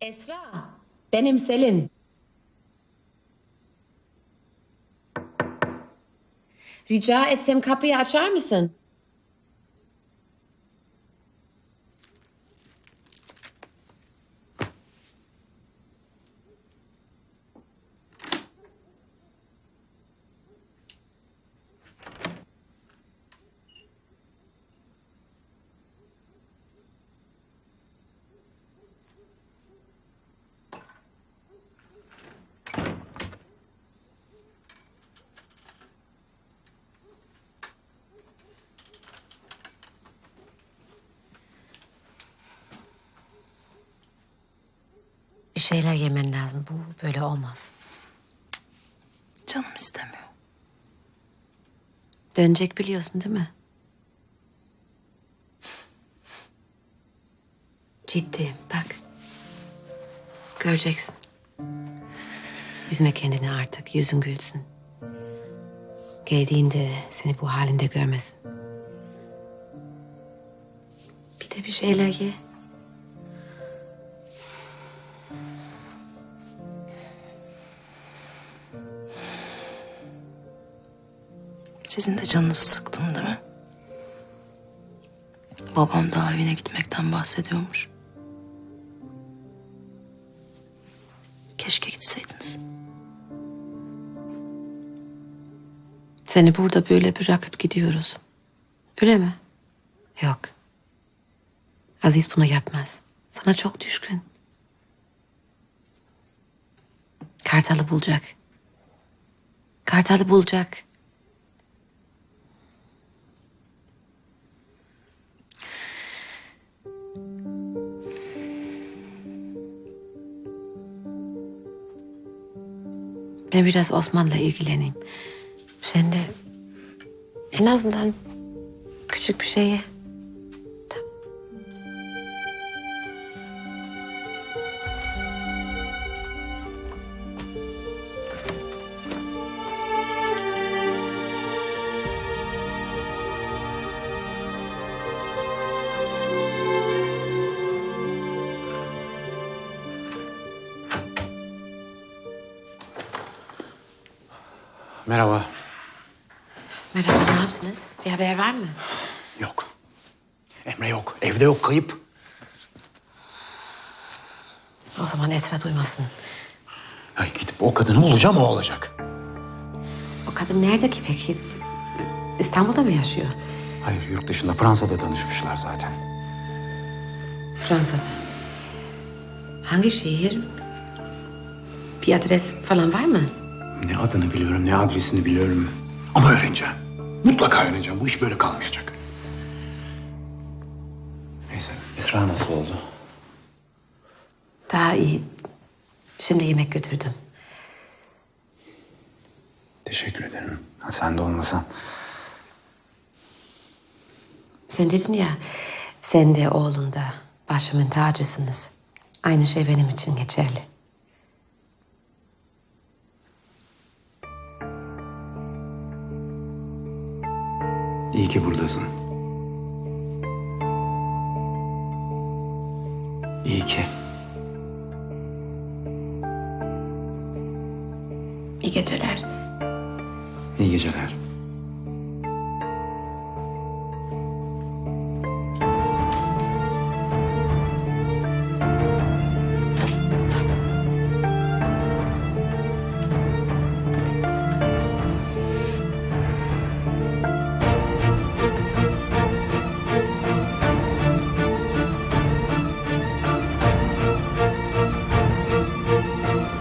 Esra, benim Selin. Rica etsem kapıyı açar mısın? Şeyler yemen lazım. Bu böyle olmaz. Canım istemiyor. Dönecek biliyorsun değil mi? Ciddiyim bak. Göreceksin. Üzme kendini artık. Yüzün gülsün. Geldiğinde seni bu halinde görmesin. Bir de bir şeyler ye. Sizin de canınızı sıktım değil mi? Babam daha evine gitmekten bahsediyormuş. Keşke gitseydiniz. Seni burada böyle bırakıp gidiyoruz. Öyle mi? Yok. Aziz bunu yapmaz. Sana çok düşkün. Kartal'ı bulacak. Kartal'ı bulacak. Ben biraz Osman'la ilgileneyim. Sen de en azından küçük bir şeye. Merhaba. Merhaba, ne yaptınız? Bir haber var mı? Yok. Emre yok. Evde yok. Kayıp. O zaman Esra duymasın. Ay gidip o kadını bulacağım o olacak. O kadın nerede ki peki? İstanbul'da mı yaşıyor? Hayır yurt dışında Fransa'da tanışmışlar zaten. Fransa'da. Hangi şehir? Bir adres falan var mı? Ne adını biliyorum ne adresini biliyorum. Ama öğreneceğim. Mutlaka öğreneceğim. Bu iş böyle kalmayacak. Neyse İsra nasıl oldu? Daha iyi. Şimdi yemek götürdüm. Teşekkür ederim. Ha, sen de olmasan. Sen dedin ya, sen de oğlun da başımın tacısınız. Aynı şey benim için geçerli. İyi ki buradasın. İyi ki. İyi geceler. İyi geceler.